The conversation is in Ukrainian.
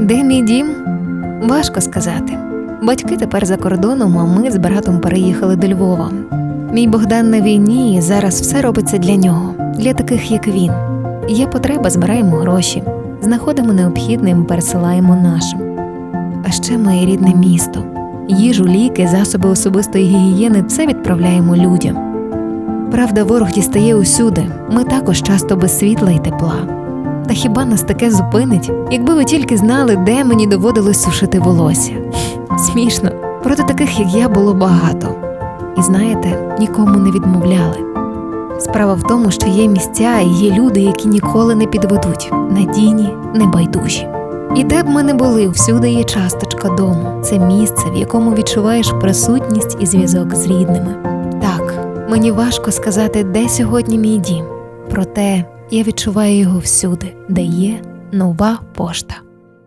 Де мій дім? Важко сказати. Батьки тепер за кордоном, а ми з братом переїхали до Львова. Мій Богдан на війні, і зараз все робиться для нього, для таких, як він. Є потреба, збираємо гроші, знаходимо необхідним, пересилаємо нашим. А ще моє рідне місто. Їжу, ліки, засоби особистої гігієни все відправляємо людям. Правда, ворог дістає усюди. Ми також часто без світла і тепла. Та хіба нас таке зупинить, якби ви тільки знали, де мені доводилось сушити волосся? Смішно, проти таких, як я, було багато. І знаєте, нікому не відмовляли. Справа в тому, що є місця і є люди, які ніколи не підведуть, надійні, небайдужі. І де б ми не були, всюди є часточка дому. Це місце, в якому відчуваєш присутність і зв'язок з рідними. Так, мені важко сказати, де сьогодні мій дім. Проте я відчуваю його всюди, де є нова пошта.